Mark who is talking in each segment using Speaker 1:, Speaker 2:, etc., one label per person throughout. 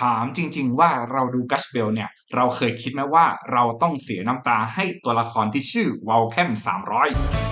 Speaker 1: ถามจริง ๆ ว่าเราดูกัชเบลเนี่ย เราเคยคิดไหมว่าเราต้องเสียน้ำตาให้ตัวละครที่ชื่อวอลแคม300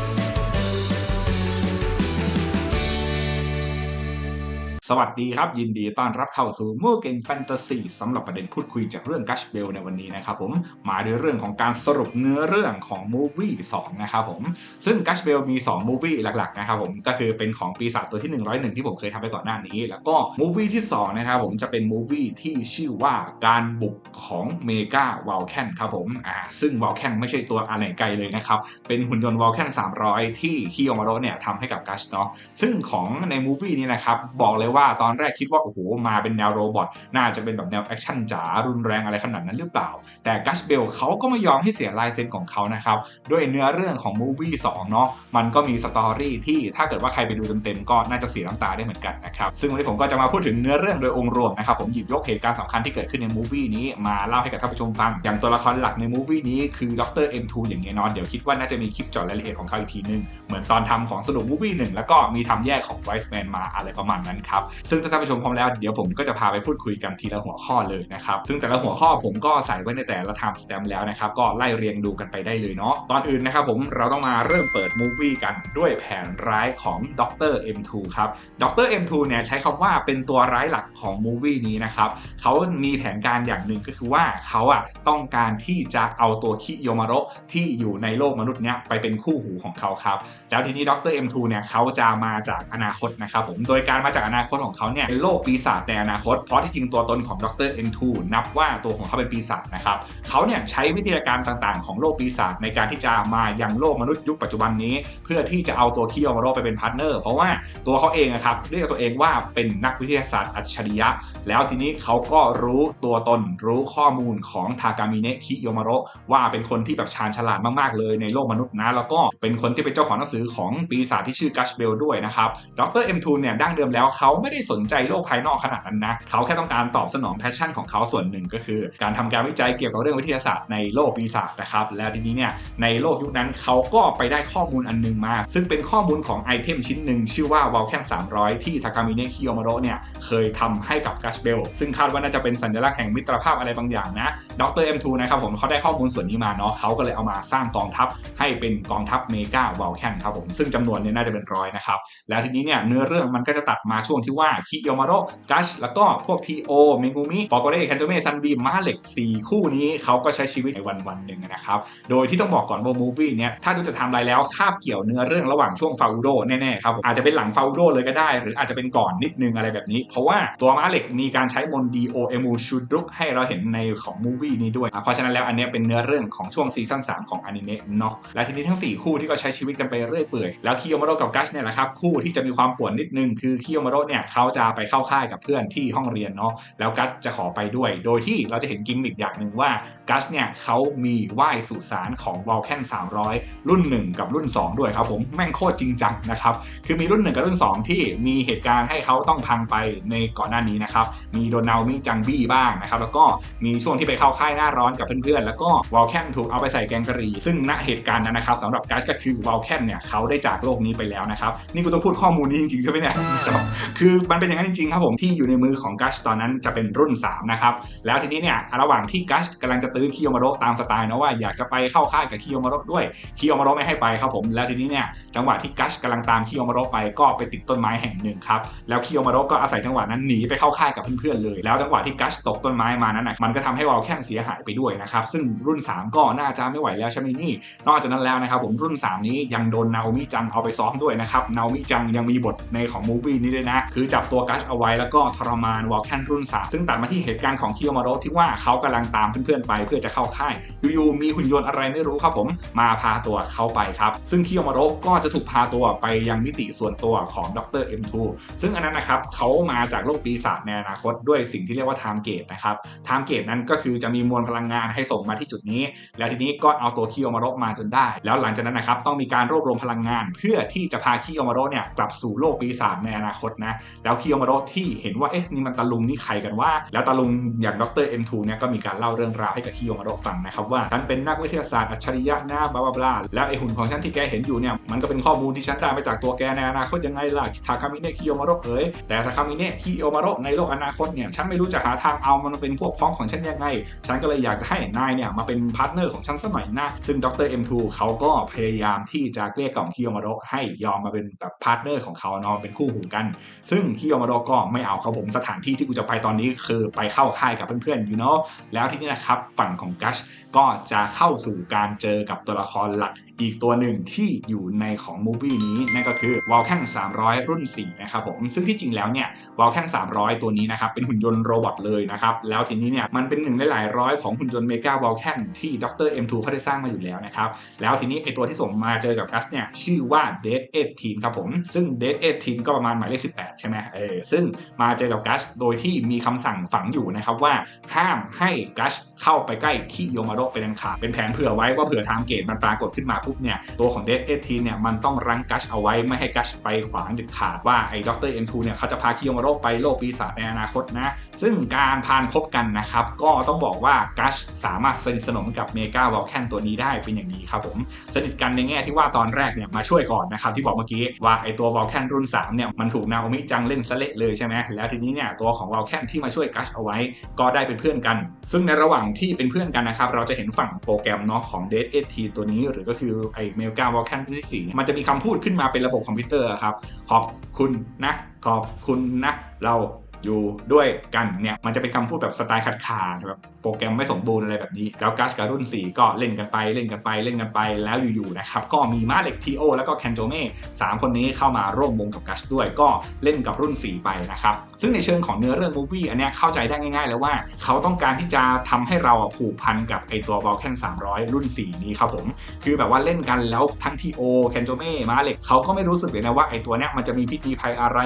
Speaker 1: สวัสดีครับ ยินดีต้อนรับเข้าสู่มู่เก่งแฟนตาซีสำหรับประเด็นพูดคุยจากเรื่องกัชเบลในวันนี้นะครับผมมาด้วยเรื่องของการสรุปเนื้อเรื่องของมูวี่2นะครับผมซึ่งกัชเบลมี2มูวี่หลักๆนะครับผมก็คือเป็นของปีศาจตัวที่ 101 ที่ผมเคยทำไปก่อนหน้านี้ แล้วก็มูวี่ที่2นะครับผมจะเป็นมูวี่ที่ชื่อว่าการบุกของเมกาวอลแคนครับผมอ่าซึ่งวอลแคนไม่ใช่ตัวอะไรไกลเลยนะครับเป็นหุ่นยนต์วอลแคน300 ที่คิโยมาโรเนี่ยทำให้กับกัชเนาะซึ่งของในมูวี่นี้นะครับบอกเลยว่าว่าตอนแรกคิดว่าโอ้โหมาเป็นแนวโรบอทน่าจะเป็นแบบแนวแอคชั่นจ๋ารุนแรงอะไรขนาดนั้นหรือเปล่า แต่กัชเบลเขาก็ไม่ยอมให้เสียลายเซ็นของเขานะครับด้วยเนื้อเรื่องของมูวี่2เนาะมันก็มีสตอรี่ที่ถ้าเกิดว่าใครไปดูเต็มๆก็น่าจะเสียน้ำตาได้เหมือนกันนะครับซึ่งวันนี้ผมก็จะมาพูดถึงเนื้อเรื่องโดยองค์รวมนะครับผมหยิบยกเหตุการณ์สำคัญที่เกิดขึ้นในมูวี่นี้มาเล่าให้กับท่านผู้ชมฟังอย่างตัวละครหลักในมูวี่นี้คือดร M2 อย่างแน่นอนเดี๋ยวคิดว่าน่าจะมีคลิปจอดรายละเอียดของเขาอีกทีนึงเหมือนตอนทำของสนุกมูวี่หนึ่งแล้วก็มีทำแยกของ Wise Man มาอะไรประมาณนั้นครับซึ่งถ้าท่านผู้ชมพร้อมแล้วเดี๋ยวผมก็จะพาไปพูดคุยกันทีละหัวข้อเลยนะครับซึ่งแต่ละหัวข้อผมก็ใส่ไว้ในแต่ละ time stamp แล้วนะครับก็ไล่เรียงดูกันไปได้เลยเนาะตอนอื่นนะครับผมเราต้องมาเริ่มเปิดมูฟวี่กันด้วยแผนร้ายของดร M2 ครับดร M2 เนี่ยใช้คำว่าเป็นตัวร้ายหลักของมูฟวี่นี้นะครับเขามีแผนการอย่างหนึ่งก็คือว่าเขาอะต้องการที่จะเอาตัวคิโยมาโรที่อยู่ในโลกมนุษย์เนี้ยไปเป็นคู่หูของเขาครับแล้วทีนี้ดร M2 เนี่ยเขาจะมาจากอนาคตนะครับผมโดยการมาจากอนาคตของเขาเนี่ยเป็นโลกปีศาจในอนาคต เพราะที่จริงตัวตนของดร M2 นับว่าตัวของเขาเป็นปีศาจนะครับเขาเนี่ยใช้วิทยาการต่างๆ ของโลกปีศาจในการที่จะมายังโลกมนุษย์ยุคปัจจุบันนี้ เพื่อที่จะเอาตัวคิโยมาโรไปเป็นพาร์ทเนอร์ เพราะว่าตัวเขาเองนะครับเรียกตัวเองว่าเป็นนักวิทยาศาสตร์อัจฉริยะ แล้วทีนี้เขาก็รู้ตัวตนรู้ข้อมูลของทากามิเนะคิโยมาโรว่าเป็นคนที่แบบชาญฉลาดมากๆเลยในโลกมนุษย์นะแล้วก็เป็นคนที่เป็นเจ้าของหนังสือของปีศาจที่ชื่อกัชเบลด้วยนะครับดร M2 เนี่ยดั้งเดิมแล้วเขาไม่ได้สนใจโลกภายนอกขนาดนั้นนะเขาแค่ต้องการตอบสนองแพชชั่นของเขาส่วนหนึ่งก็คือ การทำการวิจัยเกี่ยวกับเรื่องวิทยาศาสตร์ในโลกปีศาจนะครับ แล้วทีนี้เนี่ยในโลกยุคนั้นเขาก็ไปได้ข้อมูลอันหนึงมา ซึ่งเป็นข้อมูลของไอเทมชิ้นหนึ่งชื่อว่าวอลแคน300 ที่ทากามิเนะคิโยมาโรเนี่ยเคยทำให้กับกัชเบลซึ่งคาดว่าน่าจะเป็นสัญลักษณ์แห่งมิตรภาพอะไรบางอย่างนะดร M2 นะครับผมเขาได้ข้อมูลส่วนนี้มาเนาะเขาก็เลยเอามาสร้างกองทัพให้เป็นกองทัพเมกาวอลแคนครับผมซึ่งจำนวนเนี่ยน่าจะเป็นร้อยนะครับแล้วทีนี้เนี่ยเนื้อเรื่องมันก็จะตัดมาช่วงที่ว่าคิโยมาโรกัชแล้วก็พวกทีโอเมงูมิฟอร์กเรแคนโตเมซันบีมาเล็ก4คู่นี้เขาก็ใช้ชีวิตในวันวันหนึ่งนะครับ โดยที่ต้องบอกก่อนว่ามูฟี่เนี้ยถ้าดูจะทำอะไรแล้วคาบเกี่ยวเนื้อเรื่องระหว่างช่วงฟาอูโดแน่ๆครับอาจจะเป็นหลังฟาอูโดเลยก็ได้ หรืออาจจะเป็นก่อนนิดนึงอะไรแบบนี้ เพราะว่าตัวมาเล็กมีการใช้มนดีโอเอมูชูดรุกให้เราเห็นในของมูฟี่นี้ด้วย เพราะฉะนั้นแล้วอันนี้เป็นเนื้อเรื่องของช่วงซีซั่น3ของอนิเมะเนาะและทีนี้ทั้ง 4 คู่ที่ก็ใช้ชีวิตกันไปเรื่อยเปื่อยแล้วคิโยมาโรกับกัชเนี่ยแหละครับคู่ที่จะมีความป่วนนิดนึงคือคิโยมาโรเนี่ยเขาจะไปเข้าค่ายกับเพื่อนที่ห้องเรียนเนาะแล้วกัชจะขอไปด้วย โดยที่เราจะเห็นกิมมิคอย่างหนึ่งว่ากัชเนี่ยเขามีไหว้สุสานของวอลแคน300 รุ่น 1 กับรุ่น 2 ด้วยครับผมแม่งโคตรจริงจังนะครับคือมีรุ่น 1 กับรุ่น 2 ที่มีเหตุการณ์ให้เขาต้องพังไปในก่อนหน้านี้นะครับมีโดนาลมีจังบี้บ้างนะครับแล้วก็มีช่วงที่ไปเข้าค่ายหน้าร้อนกับเพื่อนๆแล้วก็วอลแคนถูกเอาไปใส่แกงกะหรี่ซึ่งณเหตุการณ์นั้นนะครับสำหรับกัชก็คือวอลแคนเนี่ยเขาได้จากโลกนี้ไปแล้วนะครับนี่กูต้องพูดข้อมูลนี้จริงๆใช่ไหมเนี่ยครับคือมันเป็นอย่างนั้นจริงๆครับผมที่อยู่ในมือของกัชตอนนั้นจะเป็นรุ่น 3 นะครับ แล้วทีนี้เนี่ยระหว่างที่กัชกำลังจะตื้อคิโยมาโระตามสไตล์นะว่าอยากจะไปเข้าค่ายกับคิโยมาโระด้วยคิโยมาโระไม่ให้ไปครับผมแล้วทีนี้เนี่ยจังหวะที่กัชกำลังตามคิโยมาโระไปก็ไปติดต้นไม้แห่งหนึ่งครับแล้วคิโยมาโระก็อาศัยจังหวะนั้นหนีไปเข้าค่ายกับเพื่อนๆเลย แล้วจังหวะที่กัชตกต้นไม้มานั้นนะมันก็ทำให้วอลแคนเสียหายไปด้วยนะครับซึ่งรุ่น 3 ก็น่าจะไม่ไหวแล้วใช่ไหมนี่นอกจากนั้นแล้วนะครับผมรุ่น 3 นี้ยังโดนนาโอมิจังเอาไปซ้อมด้วยนะครับนาโอมิจังยังมีบทในของมูฟวี่นี้ด้วยนะคอจับตัวกัชเอาไว้แล้วก็ทรมานวอลแคนรุ่น3ซึ่งตัดมาที่เหตุการณ์ของคิโยมาโรที่ว่าเขากำลังตามเพื่อนๆไปเพื่อจะเข้าค่ายอยู่ๆมีหุ่นยนต์อะไรไม่รู้ครับผมมาพาตัวเข้าไปครับ ซึ่งคิโยมาโรก็จะถูกพาตัวไปยังมิติส่วนตัวของดร M2 ซึ่งอันนั้นนะครับเขามาจากโลกปีศาจในอนาคตด้วยสิ่งที่เรียกว่าไทม์เกตนะครับไทม์เกตนั้นก็คือจะมีมวลพลังงานให้ส่งมาที่จุดนี้ แล้วทีนี้ก็เอาตัวคิโยมาโรมาจนได้ แล้วหลังจากนั้นนะครับต้องมีการรวบรวมพลังงาน เพื่อที่จะพาคิโยมาโรเนี่ยกลับสู่โลกปีศาจในอนาคตนะแล้วคิโยมาโระที่เห็นว่าเอ๊ะนี่มันตาลุงนี่ใครกันว่า แล้วตาลุงอย่างดร M2 เนี่ยก็มีการเล่าเรื่องราวให้กับคิโยมาโระฟังนะครับว่าฉันเป็นนักวิทยาศาสตร์อัจฉริยะหนะบลาบลาบลาแล้วไอหุ่นของฉันที่แกเห็นอยู่เนี่ยมันก็เป็นข้อมูลที่ฉันได้มาจากตัวแกในอนาคตยังไงล่ะทาคามิเนะคิโยมาโระเอ๋ยแต่ทาคามิเนะคิโยมาโระในโลกอนาคตเนี่ยฉันไม่รู้จะหาทางเอามันมาเป็นพวกพ้องของฉันยังไง ฉันก็เลยอยากจะให้นายเนี่ยมาเป็นพาร์ทเนอร์ของฉันสักหน่อยนะซึ่งดร M2 เขาก็พยายามที่จะเกลี้ยกล่อมคิโยมาโระให้ยอมมาเป็นแบบพาร์ทเนอร์ของเขาเนาะเป็นคู่หูกันซึ่งที่ยมาโระก็ไม่เอาครับผมสถานที่ที่กูจะไปตอนนี้คือไปเข้าค่ายกับเพื่อนๆอยู่เนาะแล้วที่นี่นะครับฝั่งของกัชก็จะเข้าสู่การเจอกับตัวละครหลัก อีกตัวหนึ่งที่อยู่ในของมูฟี่นี้นั่นก็คือวอลแคน300 รุ่น 4 นะครับผม ซึ่งที่จริงแล้วเนี่ยวอลแคน300 ตัวนี้นะครับ เป็นหุ่นยนต์โรบอทเลยนะครับ แล้วทีนี้เนี่ย มันเป็นหนึ่งในหลายร้อยของหุ่นยนต์เมกาวอลแคนที่ดร M2 เขาได้สร้างมาอยู่แล้วนะครับ แล้วทีนี้ไอตัวที่ส่งมาเจอกับกัสเนี่ย ชื่อว่า Dead 18ครับผม ซึ่ง Dead 18ก็ประมาณหมายเลข 18 ใช่ไหมเออ ซึ่งมาเจอกับกัสโดยที่มีคำสั่งฝังอยู่นะครับว่าห้ามให้กัสเข้าไปใกล้คิโยมาโรเป็นอันขาดเป็นแผนเผื่อไว้ว่าเผื่อทางเกตมันปรากฏขึ้นมาปุ๊บเนี่ยตัวของ Dead 18เนี่ยมันต้องรั้งกัสเอาไว้ไม่ให้กัสไปขวางเด็ดขาดว่าไอ้ด็อกเตอร M2 เนี่ยเขาจะพาคิโยมาโรไปโลกปีศาจในอนาคตนะ ซึ่งการพานพบกันนะครับ ก็ต้องบอกว่ากัสสามารถสนิทสนมกับเมกาวอลแคนตัวนี้ได้เป็นอย่างดีครับผมสนิทกันในแง่ที่ว่าตอนแรกเนี่ยมาช่วยก่อนนะครับที่บอกเมื่อกี้ว่าไอ้ตัววอลแคนรุ่น3เนี่ยมันถูกนาโอมิจังเล่นซะเละเลยใช่ไหมแล้วทีนี้เนี่ยตัวของวอลแคนที่มาช่วยกัสเอาไว้ ก็ได้เป็นเพื่อนกัน ซึ่งในระหว่างที่เป็นเพื่อนกันนะครับเราจะเห็นฝั่งโปรแกรมเนาะของ Dead 18ตัวนี้หรือก็คือไอเมลกาวอลคันที่สี่เนี่ยมันจะมีคำพูดขึ้นมาเป็นระบบคอมพิวเตอร์ครับ ขอบคุณนะ ขอบคุณนะ เรา อยู่ด้วยกันเนี่ยมันจะเป็นคำพูดแบบสไตล์ขาดขาดแบบโปรแกรมไม่สมบูรณ์อะไรแบบนี้ แล้วกัสกับรุ่น 4 ก็เล่นกันไปเล่นกันไปเล่นกันไปแล้วอยู่ๆนะครับก็มีมาเล็กทีโอแล้วก็แคนโจเม่สามคนนี้เข้ามาร่วมวงกับกัสด้วยก็เล่นกับรุ่น 4 ไปนะครับซึ่งในเชิงของเนื้อเรื่องมูฟวี่อันเนี้ยเข้าใจได้ง่ายๆ แล้วว่าเขาต้องการที่จะทำให้เราผูกพันกับไอตัวบอลแคน300 รุ่น 4 นี้ครับผม คือแบบว่าเล่นกันแล้วทั้งทีโอแคนโจเม่มาเล็กเขาก็ไม่รู้สึกเลยนะว่าไอตัวเนี้ยมันจะมีพิษมีภัยอะไร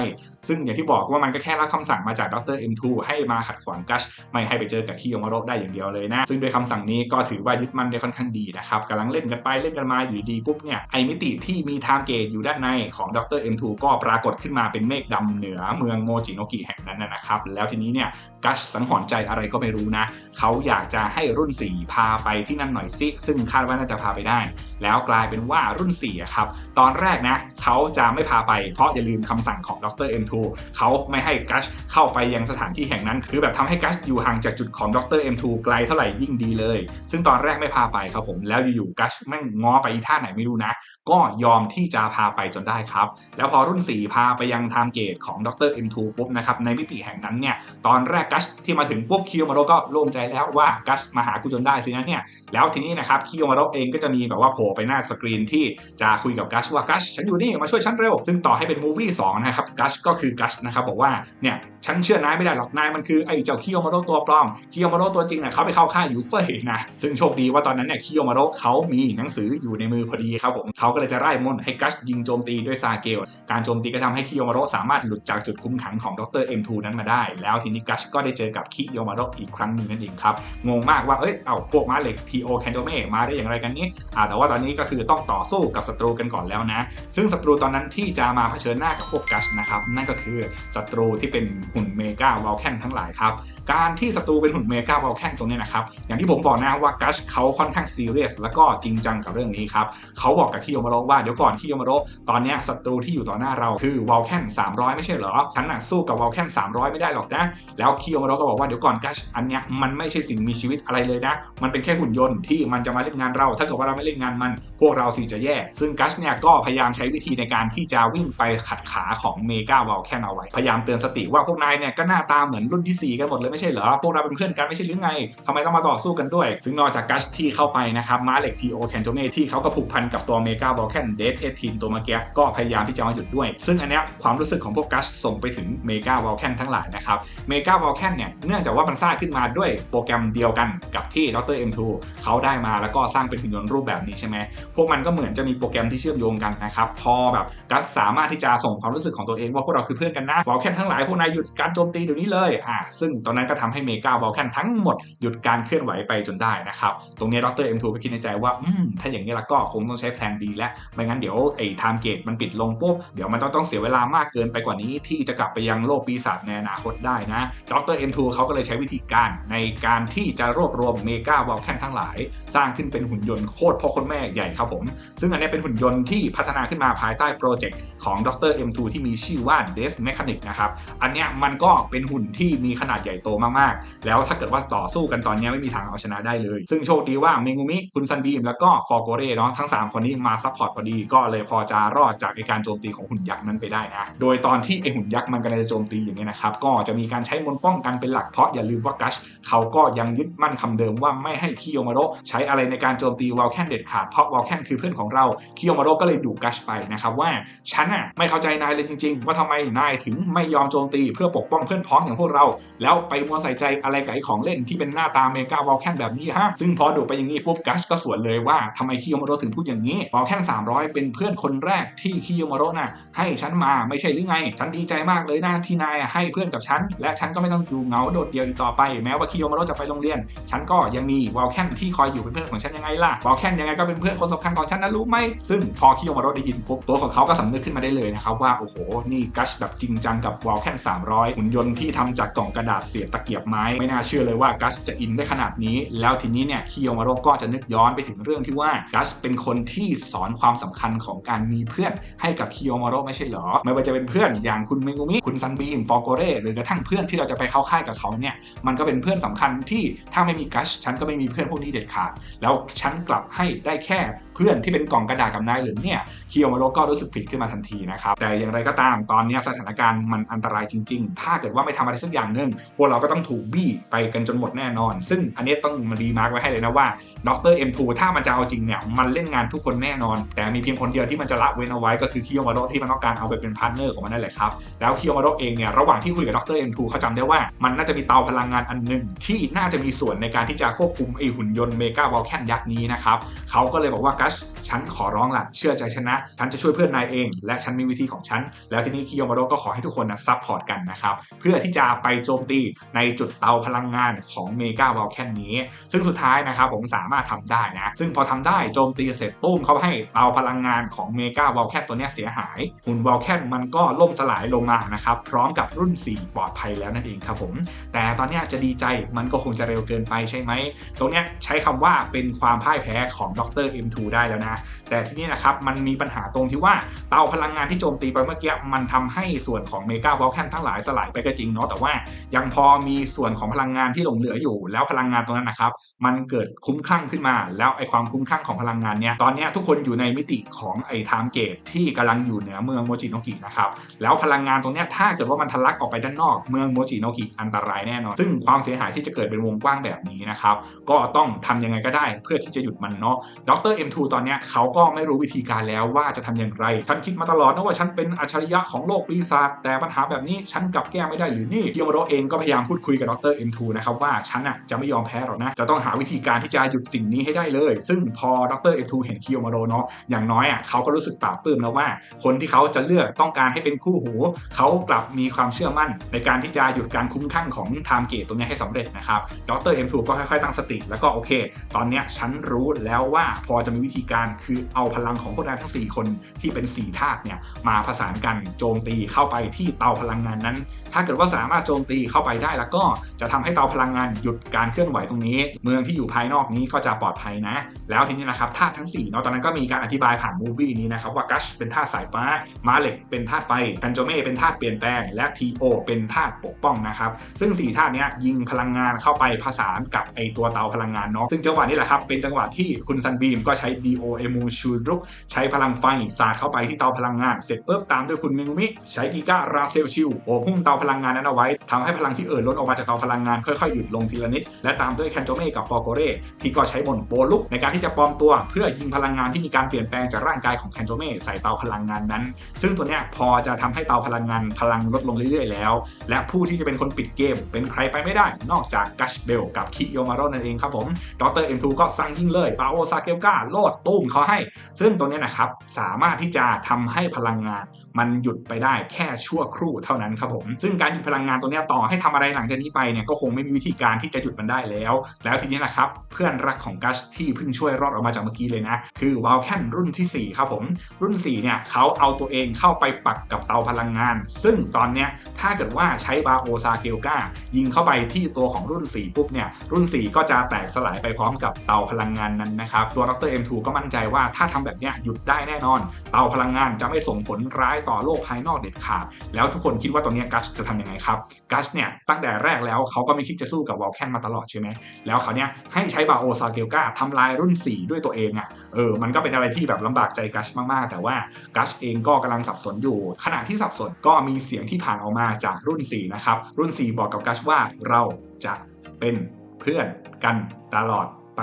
Speaker 1: ซึ่งอย่างที่บอกว่ามันก็แค่รับคำสั่งมาจากดร M2 ให้มาขัดขวางกัชไม่ให้ไปเจอกับคิโยมาโระได้อย่างเดียวเลยนะ ซึ่งโดยคำสั่งนี้ก็ถือว่ายึดมั่นได้ค่อนข้างดีนะครับกำลังเล่นกันไปเล่นกันมาอยู่ดีปุ๊บเนี่ยไอมิติที่มีไทม์เกตอยู่ด้านในของดร M2 ก็ปรากฏขึ้นมาเป็นเมฆดำเหนือเมืองโมจิโนกิแห่งนั้นนะครับแล้วทีนี้เนี่ยกัชสังหรณ์ใจอะไรก็ไม่รู้นะเขาอยากจะให้รุ่น 4 พาไปที่นั่นหน่อยซิซึ่งคาดว่าน่าจะพาไปได้ แล้วกลายเป็นว่ารุ่น4ครับตอนแรกนะเขาจะไม่พาไปเพราะอย่าลืมคำสั่งของดร M2 เขาไม่ให้กัชเข้าไปยังสถานที่แห่งนั้น คือแบบทำให้กัชอยู่ห่างจากจุดของดร M2 ไกลเท่าไหร่ยิ่งดีเลย ซึ่งตอนแรกไม่พาไปครับผมแล้วอยู่ๆกัชแม่งง้อไปอีท่าไหนไม่รู้นะ ก็ยอมที่จะพาไปจนได้ครับ แล้วพอรุ่น 4 พาไปยังไทม์เกตของดร M2 ปุ๊บนะครับในมิติแห่งนั้นเนี่ยตอนแรกกัชที่มาถึงปุ๊บคิโยมาโรก็โล่งใจแล้วว่ากัชมาหากูจนได้สินะเนี่ยแล้วทีนี้นะครับคิโยมาโรเองก็จะมีแบบว่าโผล่ไปหน้าสกรีนที่จะคุยกับกัชว่ากัชฉันอยู่นี่มาช่วยฉันเร็วซึ่งต่อให้เป็นมูวี่สองนะครับกัชก็คือกัชนะครับบอกว่าเนี่ยฉันเชื่อนายไม่ได้หรอกนายมันคือไอ้เจ้าคิโยมาโรตัวปลอมคิโยมาโรตัวจริงเนี่ยเขาไปเข้าค่ายยูเฟยนะซึ่งโชคดีว่าตอนนั้นเนี่ยคิโยมาโรเขามีหนังสืออยู่ในมือพอดีครับผมเขาก็เลยจะไล่มนให้กัชยิงโจมตีด้วยซาเกล การโจมตีก็ทำให้คิโยมาโรสามารถหลุดจากจุดคุมขังของดร M2 นั้นมาได้ แล้วทีนี้กัชก็ได้เจอกับคิโยมาโรอีกครั้งหนึ่งนั่นเองครับงงมากว่าเอ้ยเอาพวกม้าเหล็ก TO แคนโดเม่มาได้อย่างไรกันนี้อ่าแต่ว่าตอนนี้ก็คือต้องต่อสู้กับศัตรูกันก่อนแล้วนะ ซึ่งศัตรูตอนนั้นที่จะมาเผชิญหน้ากับพวกกัชนะครับนั่นก็คือศัตรูที่เป็นหุ่นเมกาวอลแคนทั้งหลายครับการที่ศัตรูเป็นหุ่นเมกาวอลแคนตรงนี้นะครับอย่างที่ผมบอกนะว่ากัชเขาค่อนข้างซีเรียสแล้วก็จริงจังกับเรื่องนี้ครับเขาบอกกับคิโยมาโรว่าเดี๋ยวก่อนคิโยมาโรตอนนี้ศัตรูที่อยู่ต่อหน้าเราคือวอลแคน300 ไม่ใช่เหรอฉันน่ะสู้กับวอลแคน300 ไม่ได้หรอกนะ แล้วคิโยมาโรก็บอกว่าเดี๋ยวก่อนกัชอันเนี้ยมันไม่ใช่สิ่งมีชีวิตอะไรเลยนะ มันเป็นแค่หุ่นยนต์ที่มันจะมาเล่นงานเรา ถ้าเกิดว่าเราไม่เล่นงานมัน พวกเราสิจะแย่ ซึ่งกัชเนี่ยก็พยายามใช้วิธีในการที่จะวิ่งไปขัดขาของเมกาวอลแคนเอาไว้พยายามเตือนสติว่าพวกนายเนี่ยก็หน้าตาเหมือนรุ่นที่ 4 กันหมดเลยไม่ใช่เหรอ พวกเราเป็นเพื่อนกันไม่ใช่หรือไงทำไมต้องมาต่อสู้กันด้วย ซึ่งนอกจากกัชที่เข้าไปนะครับม้าเหล็กทีโอแคนโจเมที่เขาก็ผูกพันกับตัวเมกาวอลแคนเดทเอทีนตัวเมื่อกี้ก็พยายามที่จะมาหยุดด้วย ซึ่งอันนี้ความรู้สึกของพวกกัชส่งไปถึงเมกาวอลแคนทั้งหลายนะครับเมกาวอลแคนเนี่ยเนื่องจากว่ามันสร้างขึ้นมาด้วยโปรแกรมเดียวกันกับที่ดร M2 เขาได้มาแล้วก็สร้างเป็นหุ่นยนต์รูปแบบนี้ใช่ไหมพวกมันก็เหมือนจะมีโปรแกรมที่เชื่อมโยงกันนะครับพอแบบกัสสามารถที่จะส่งความรู้สึกของตัวเองว่าพวกเราคือเพื่อนกันนะวอลแคนทั้งหลายพวกนายหยุดการโจมตีเดี๋ยวนี้เลยอ่าซึ่งตอนนั้นก็ทำให้เมกาวอลแคนทั้งหมดหยุดการเคลื่อนไหวไปจนได้นะครับ ตรงนี้ดร M2 ก็คิดในใจว่าอืมถ้าอย่างนี้แล้วก็คงต้องใช้แผนดีแล้วไม่งั้นเดี๋ยวไอ้ไทม์เกตมันปิดลงปุ๊บเดี๋ยวมันต้องต้องเสียเวลามากเกินไปกว่านี้ ที่จะกลับไปยังโลกปีศาจในอนาคตได้นะดร M2 เขาก็เลยใช้วิธีการในการที่จะรวบรวมเมกาวอลแคนทั้งหลาย สร้างขึ้นเป็นหุ่นยนต์โคตรพ่อคนแม่ใหญ่ครับผม ซึ่งอันนี้เป็นหุ่นยนต์ที่พัฒนาขึ้นมาภายใต้โปรเจกต์ของดร M2 ที่มีชื่อว่า Death Mechanic นะครับอันเนี้ยมันก็เป็นหุ่นที่มีขนาดใหญ่โตมากๆ แล้วถ้าเกิดว่าต่อสู้กันตอนนี้ไม่มีทางเอาชนะได้เลย ซึ่งโชคดีว่าเมงุมิคุณซันบีมแล้วก็ฟอร์โกเร่เนาะทั้ง 3 คนนี้มาซัพพอร์ตพอดีก็เลยพอจะรอดจากไอการโจมตีของหุ่นยักษ์นั้นไปได้นะโดยตอนที่ไอหุ่นยักษ์มันกำลังจะโจมตีอย่างเงี้ยนะครับก็จะมีการใช้มนป้องกันเป็นหลักเพราะอย่าลืมว่ากัชเขาก็ยังยึดมั่นคำเดิมว่าไม่ให้คิโยมาโรใช้อะไรในการโจมตีวอลแคนเด็ดขาดเพราะวอลแคนคือเพื่อนของเราคิโยมาโรก็เลยดุกัชไปนะครับว่าฉันอะไม่เข้าใจนายเลยจริง ๆ ว่าทำไมนายถึงไม่ยอมโจมตีเพื่อปกป้องเพื่อนพ้องอย่างพวกเรา แล้วไปมัวใส่ใจอะไรกับไอ้ของเล่นที่เป็นหน้าตาเมกาวอลแคนแบบนี้ฮะซึ่งพอดุไปอย่างนี้ปุ๊บกัชก็สวนเลยว่าทำไมคิโยมาโระถึงพูดอย่างนี้วอลแคน300 เป็นเพื่อนคนแรกที่คิโยมาโระน่ะให้ฉันมาไม่ใช่หรือไง ฉันดีใจมากเลยนะที่นายให้เพื่อนกับฉัน และฉันก็ไม่ต้องอยู่เหงาโดดเดี่ยวอีกต่อไป แม้ว่าคิโยมาโระจะไปโรงเรียน ฉันก็ยังมีวอลแคนที่คอยอยู่เป็นเพื่อนของฉันยังไงล่ะวอลแคนยังไงก็เป็นเพื่อนคนสำคัญของฉันนะรู้ไหมซึ่งพอคิโยมาโระได้ยินปุ๊บตัวของเขาก็สำนึกขึ้นมาได้เลยนะครับว่าโอ้โหนี่กัชแบบจริงจังกับวอลแคน300หุ่นยนต์ที่ทำจากกล่องกระดาษเสียบตะเกียบไม้ไม่น่าเชื่อเลยว่ากัชจะอินได้ขนาดนี้ แล้วทีนี้เนี่ยคิโยมาโรก็จะนึกย้อนไปถึงเรื่องที่ว่ากัชเป็นคนที่สอนความสำคัญของการมีเพื่อนให้กับคิโยมาโรไม่ใช่เหรอ ไม่ว่าจะเป็นเพื่อนอย่างคุณเมกุมิคุณซันบีมฟอร์โกเร่หรือกระทั่งเพื่อนที่เราจะไปเข้าค่ายกับเขาเนี่ยมันก็เป็นเพื่อนสำคัญที่ถ้าไม่มีกัชฉันก็ไม่มีเพื่อนพวกนี้เด็ดขาด แล้วฉันกลับให้ได้แค่เพื่อนที่เป็นกล่องกระดาษกับนายหรือเนี่ยคิโยมาโรก็รู้สึกผิดขึ้นมาทันทีนะครับแต่อย่างไรก็ตามตอนนี้สถานการณ์มันอันตรายจริงถ้าเกิดว่าไม่ทำอะไรสักอย่างหนึ่งพวกเราก็ต้องถูกบี้ไปกันจนหมดแน่นอน ซึ่งอันนี้ต้องมารีมาร์กไว้ให้เลยนะว่าดร M2 ถ้ามันจะเอาจริงเนี่ยมันเล่นงานทุกคนแน่นอน แต่มีเพียงคนเดียวที่มันจะละเว้นเอาไว้ก็คือคิโยมาโระที่มันต้องการเอาไปเป็นพาร์ทเนอร์ของมันนั่นแหละครับแล้วคิโยมาโระเองเนี่ยระหว่างที่คุยกับดร M2 เขาจำได้ว่ามันน่าจะมีเตาพลังงานอันหนึ่งที่น่าจะมีส่วนในการที่จะควบคุมไอหุ่นยนต์เมกาวอลแคนยักษ์นี้นะครับเขาก็เลยบอกว่ากัชฉันขอร้องละเชื่อใจฉันนะฉันจะช่วยเพื่อนนายเอง และฉันมีวิธีของฉันแล้วทีนี้คิโยมาโระก็ขอให้ทุกคนนะซัพพอร์ตกันนะครับเพื่อที่จะไปโจมตีในจุดเตาพลังงานของเมกาวอลแคนนี้ ซึ่งสุดท้ายนะครับผมสามารถทำได้นะซึ่งพอทำได้โจมตีเสร็จตุ้มเขาให้เตาพลังงานของเมกาวอลแคนตัวเนี้ยเสียหาย หุ่นวอลแคนมันก็ล่มสลายลงมานะครับพร้อมกับรุ่น 4 ปลอดภัยแล้วนั่นเองครับผม แต่ตอนเนี้ยจะดีใจมันก็คงจะเร็วเกินไปใช่ไหม ตรงเนี้ยใช้คำว่าเป็นความพ่ายแพ้ของดร M2 ได้แล้วนะ แต่ที่นี่นะครับมันมีปัญหาตรงที่ว่าเตาพลังงานที่โจมตีไปเมื่อกี้มันทำให้ส่วนของเมกาวอลแคนทั้งหลายสลายไปก็จริงเนาะแต่ว่ายังพอมีส่วนของพลังงานที่หลงเหลืออยู่ แล้วพลังงานตรงนั้นนะครับ มันเกิดคุ้มคลั่งขึ้นมา แล้วไอความคุ้มคลั่งของพลังงานเนี้ยตอนเนี้ยทุกคนอยู่ในมิติของไอไทม์เกตที่กำลังอยู่เหนือเมืองโมจิโนกินะครับแล้วพลังงานตรงเนี้ยถ้าเกิดว่ามันทะลักออกไปด้านนอกเมืองโมจิโนกิอันตรายแน่นอน ซึ่งความเสียหายที่จะเกิดเป็นวงกว้างแบบนี้นะครับก็ต้องทำยังไงก็ได้เพื่อที่จะหยุดมันเนาะดร M2 ตอนเนี้ยเขาก็ไม่รู้วิธีการแล้วว่าจะทำอย่างไรฉันคิดมาตลอดนะว่าฉันเป็นอัจฉริยะของโลกปีศาจแต่ปัญหาแบบนี้ฉันกลับแก้ไม่ได้หรือนี่เกียวโรเองก็พยายามพูดคุยกับดร M2 นะครับว่าฉันอะจะไม่ยอมแพ้หรอกนะ จะต้องหาวิธีการที่จะหยุดสิ่งนี้ให้ได้เลย ซึ่งพอดร M2 เห็นเคียวมาโรเนาะอย่างน้อยอะเขาก็รู้สึกปลาบปลื้มแล้วว่า คนที่เขาจะเลือกต้องการให้เป็นคู่หู เขากลับมีความเชื่อมั่น ในการที่จะหยุดการคุ้มข้างของไทม์เกตตรงนี้ให้สำเร็จนะครับดร M2 ก็ค่อยๆตั้งสติ แล้วก็โอเค ตอนเนี้ยฉันรู้แล้วว่าพอจะมีวิธีการคือเอาพลังของพวกนายทั้ง 4 คนที่เป็น4ธาตุเนี่ยมาผสานกันโจมตีเข้าไปที่เตาพลังงานนั้นถ้าเกิดว่าสามารถโจมตีเข้าไปได้แล้วก็จะทำให้เตาพลังงานหยุดการเคลื่อนไหวตรงนี้ เมืองที่อยู่ภายนอกนี้ก็จะปลอดภัยนะ แล้วทีนี้นะครับธาตุทั้ง4เนาะตอนนั้นก็มีการอธิบายผ่านมูฟวี่นี้นะครับว่ากัชเป็นธาตุสายฟ้า มาเหล็กเป็นธาตุไฟกันโจเม่เป็นธาตุเปลี่ยนแปลง และทีโอเป็นธาตุปกป้องนะครับ ซึ่ง4ธาตุนี้ยิงพลังงานเข้าไปผสานกับไอตัวเตาพลังงานเนาะซึ่งจังหวะนี้แหละครับเป็นจังหวะที่คุณซันบีมก็ใช้ DO เอมูชูรุกใช้พลังไฟสาดเข้าไปที่เตาพลังงานเสร็จปุ๊บตามด้วยคุณเมงุมิใช้กิก้าราเซลชิลโอบหุ้มเตาพลังงานนั้นเอาไว้ทำให้พลังที่เอ่อล้นออกมาจากเตาพลังงานค่อยๆหยุดลงทีละนิด และตามด้วยแคนโจเม่กับฟอร์โกเรที่ก็ใช้บนโบลุกในการที่จะปลอมตัว เพื่อยิงพลังงานที่มีการเปลี่ยนแปลงจากร่างกายของแคนโจเม่ใส่เตาพลังงานนั้น ซึ่งตัวเนี้ยพอจะทำให้เตาพลังงานพลังลดลงเรื่อยๆแล้ว และผู้ที่จะเป็นคนปิดเกม เป็นใครไปไม่ได้ นอกจากกัชเบลกับคิโยมาโรนั่นเองครับผมดร M2 ก็สั่งยิงเลยปาโอซาเกลกาโลดตุ้มเขาให้ ซึ่งตัวเนี้ยนะครับสามารถที่จะทำให้พลังงานมันหยุดไปได้แค่ชั่วครู่เท่านั้นครับผมซึ่งการหยุดพลังงานตัวนี้ต่อให้ทำอะไรหลังจากนี้ไปเนี่ยก็คงไม่มีวิธีการที่จะหยุดมันได้แล้ว แล้วทีนี้นะครับเพื่อนรักของกัสที่เพิ่งช่วยรอดออกมาจากเมื่อกี้เลยนะ คือวาลแคนรุ่นที่ 4 ครับผม รุ่น 4 เนี่ยเขาเอาตัวเองเข้าไปปักกับเตาพลังงาน ซึ่งตอนเนี้ยถ้าเกิดว่าใช้บาโอซาเกลกายิงเข้าไปที่ตัวของรุ่น 4 ปุ๊บเนี่ยรุ่น 4 ก็จะแตกสลายไปพร้อมกับเตาพลังงานนั้นนะครับตัวดร M2 ก็มั่นใจว่าถ้าทำแบบเนี้ยหยุดได้แน่นอน เตาพลังงานจะไม่ส่งผลร้ายต่อโลกภายนอกเด็ดขาด แล้วทุกคนคิดว่าตอนนี้กัสจะทำยังไงครับกัสเนี่ยตั้งแต่แรกแล้วเขาก็ไม่คิดจะสู้กับวอลแคนมาตลอดใช่ไหมแล้วเขาเนี่ยให้ใช้บาโอซาเกลกาทำลายรุ่น 4 ด้วยตัวเองอะ่ะเออมันก็เป็นอะไรที่แบบลำบากใจกัสมากๆ แต่ว่ากัสเองก็กำลังสับสนอยู่ ขณะที่สับสนก็มีเสียงที่ผ่านออกมาจากรุ่น 4 นะครับ รุ่น 4 บอกกับกัสว่าเราจะเป็นเพื่อนกันตลอดไป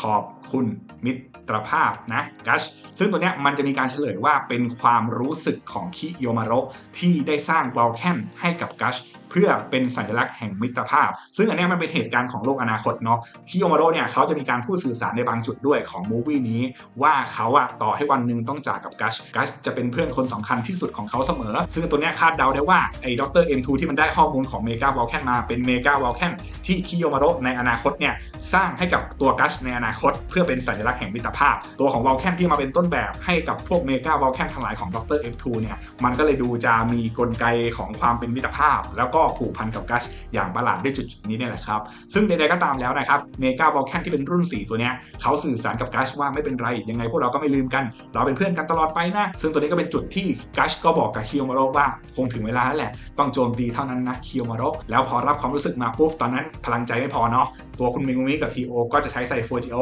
Speaker 1: ขอบคุณมิตรภาพนะกัสซึ่งตัวเนี้ยมันจะมีการเฉลยว่าเป็นความรู้สึกของคิโยมาโระที่ได้สร้างวอลแคนให้กับกัสเพื่อเป็นสัญลักษณ์แห่งมิตรภาพ ซึ่งอันนี้มันเป็นเหตุการณ์ของโลกอนาคตเนาะคิโยมาโระเนี่ยเขาจะมีการพูดสื่อสารในบางจุดด้วยของมูวี่นี้ ว่าเขาอะต่อให้วันหนึ่งต้องจากกับกัสกัสจะเป็นเพื่อนคนสำคัญที่สุดของเขาเสมอ ซึ่งตัวเนี้ยคาดเดาได้ว่าไอ้ด็อกเตอร M2 ที่มันได้ข้อมูลของเมกาวอลแคนมาเป็นเมกาวอลแคนที่คิโยมาโระในอนาคตเนี่ยสร้างให้กับตัวกัสในอนาคต เพื่อเป็นสัญลักษณ์แห่งมิตรภาพ ตัวของวอลแคนที่มาเป็นต้นแบบให้กับพวกเมกาวอลแคนทั้งหลายของดร F2 เนี่ยมันก็เลยดูจะมีกลไกของความเป็นมิตรภาพ แล้วก็ผูกพันกับกัสอย่างประหลาดด้วยจุดนี้เนี่ยแหละครับ ซึ่งใดๆก็ตามแล้วนะครับเมกาวอลแคนที่เป็นรุ่น 4 ตัวเนี้ยเขาสื่อสารกับกัสว่าไม่เป็นไรยังไงพวกเราก็ไม่ลืมกัน เราเป็นเพื่อนกันตลอดไปนะ ซึ่งตัวนี้ก็เป็นจุดที่กัสก็บอกกับคิโยมาโรว่าคงถึงเวลาแล้วแหละต้องโจมตีเท่านั้นนะคิโยมาโรแล้วพอรับความรู้สึกมาปุ๊บตอนนั้นพลังใจไม่พอเนาะตัวคุณเมงุมิกับทีโอก็จะใช้ใส่โฟจิโอ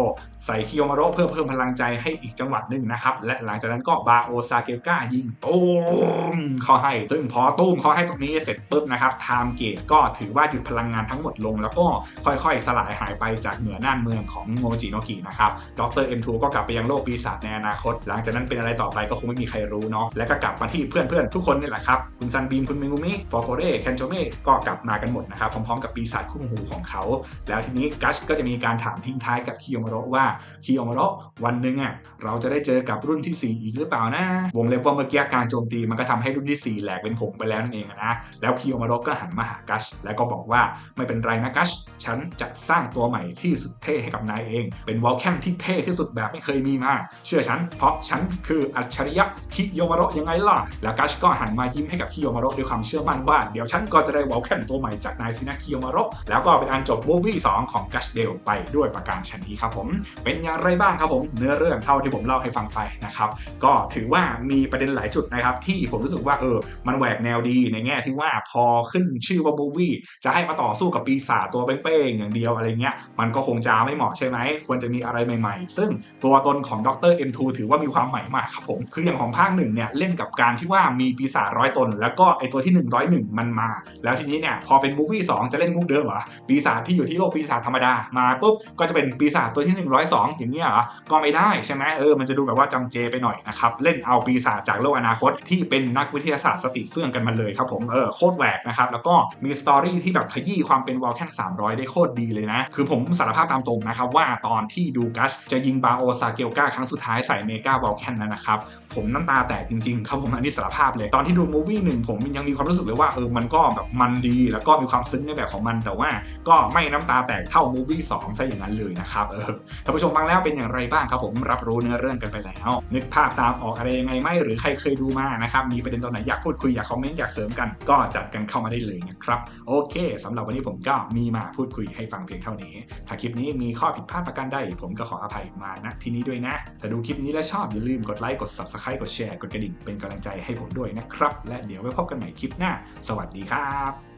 Speaker 1: ใส่คิโยมาโรเพื่อเพิ่มพลังใจให้อีกจังหวัดหนึ่งนะครับ และหลังจากนั้นก็บาโอซาเกลกายิงตูมเขาให้ ซึ่งพอตุ้มเขาให้ตรงนี้เสร็จปุ๊บนะครับไทม์เกตก็ถือว่าหยุดพลังงานทั้งหมดลง แล้วก็ค่อยๆ สลายหายไปจากเหนือน่านเมืองของโมจิโนกินะครับดร M2 ก็กลับไปยังโลกปีศาจในอนาคต หลังจากนั้นเป็นอะไรต่อไปก็คงไม่มีใครรู้เนาะและก็กลับมาที่เพื่อนๆทุกคนนี่แหละครับคุณซันบีมคุณเมงุมิฟอร์โคเร่แคนโจเม่ก็กลับมากันหมดนะครับพร้อมๆกับปีศาจคู่หูของเขา แล้วทีนี้กัสก็จะมีการถามทิ้งท้ายกับคิโยมาโรว่าคิโยมาโรวันหนึ่งอะเราจะได้เจอกับรุ่นที่ 4 อีกหรือเปล่านะวงเล็บว่าเมื่อกี้การโจมตีมันก็ทำให้รุ่นที่ 4 แหลกเป็นผงไปแล้วนั่นเองนะแล้วคิโยมาโรก็หันมาหากัสแล้วก็บอกว่าไม่เป็นไรนะกัสฉันจะสร้างตัวใหม่ที่สุดเท่ให้กับนายเอง เป็นวอลแคมที่เท่ที่สุดแบบไม่เคยมีมา เชื่อฉัน เพราะฉันคืออัจฉริยะคิโยมาโรยังไงล่ะ แล้วกัสก็หันมายิ้มให้กับคิโยมาโรด้วยความเชื่อมั่นว่า เดี๋ยวฉันก็จะได้วอลแคมตัวใหม่จากนายซินะคิโยมาโรแล้วก็เป็นอันจบมูวี่2ของกัสเดลไปด้วยประการชนีครับผมเป็นอย่างไรบ้างครับผมเนื้อเรื่องเท่าที่ผมเล่าให้ฟังไปนะครับก็ถือว่ามีประเด็นหลายจุดนะครับที่ผมรู้สึกว่าเออมันแหวกแนวดีในแง่ที่ว่าพอขึ้นชื่อว่าบูวี่จะให้มาต่อสู้กับปีศาจตัวเป้งๆอย่างเดียวอะไรเงี้ยมันก็คงจะไม่เหมาะใช่ไหมควรจะมีอะไรใหม่ๆ ซึ่งตัวตนของดร M2 ถือว่ามีความใหม่มากครับผมคืออย่างของภาคหนึ่งเนี่ยเล่นกับการที่ว่ามีปีศาจร้อยตน แล้วก็ไอตัวที่ 101 มันมา แล้วทีนี้เนี่ยพอเป็นบูวี่2จะเล่นมุกเดิมเหรอปีศาจที่อยู่ที่โลกปีศาจธรรมดามาปุ๊บก็จะเป็นปีศาจตัวที่ 102 อย่างเงี้ยเหรอก็ไม่ได้ใช่ไหมเออมันจะดูแบบว่าจำเจไปหน่อยนะครับเล่นเอาปีศาจจากโลกอนาคตที่เป็นนักวิทยาศาสตร์สติเฟื่องกันมาเลยครับผมเออโคตรแหวกนะครับแล้วก็มีสตอรี่ที่แบบขยี้ความเป็นวอลแคน300 ได้โคตรดีเลยนะ คือผมสารภาพตามตรงนะครับว่าตอนที่ดูกัสจะยิงบาโอซาเกลกาครั้งสุดท้ายใส่เมกาวอลแคนนั้นนะครับผมน้ำตาแตกจริงๆครับผมอันนี้สารภาพเลยตอนที่ดูมูวี่หนึ่งผมยังมีความรู้สึกเลยว่าเออมันก็แบบมันดี แล้วก็มีความซึ้งในแบบของมันแต่ว่าก็ไม่น้ำตาแตกเท่ามูวี่สองซะอย่างนั้นเลยนะครับเออท่านผู้ชมฟังแล้วเป็นอย่างไรบ้างครับผมรับรู้เนื้อเรื่องกันไปแล้ว นึกภาพตามออกอะไรยังไงไหมหรือใครเคยดูมานะครับมีประเด็นตรงไหนอยากพูดคุยอยากคอมเมนต์อยากเสริมกัน ก็จัดกันเข้ามาได้เลยนะครับโอเคสำหรับวันนี้ผมก็มีมาพูดคุยให้ฟังเพียงเท่านี้ ถ้าคลิปนี้มีข้อผิดพลาดประการใดผมก็ขออภัยมาณที่นี้ด้วยนะถ้าดูคลิปนี้แล้วชอบอย่าลืมกดไลค์กด subscribe กดแชร์กดกระดิ่งเป็นกำลังใจให้ผมด้วยนะครับและเดี๋ยวไว้พบกันใหม่คลิปหน้า สวัสดีครับ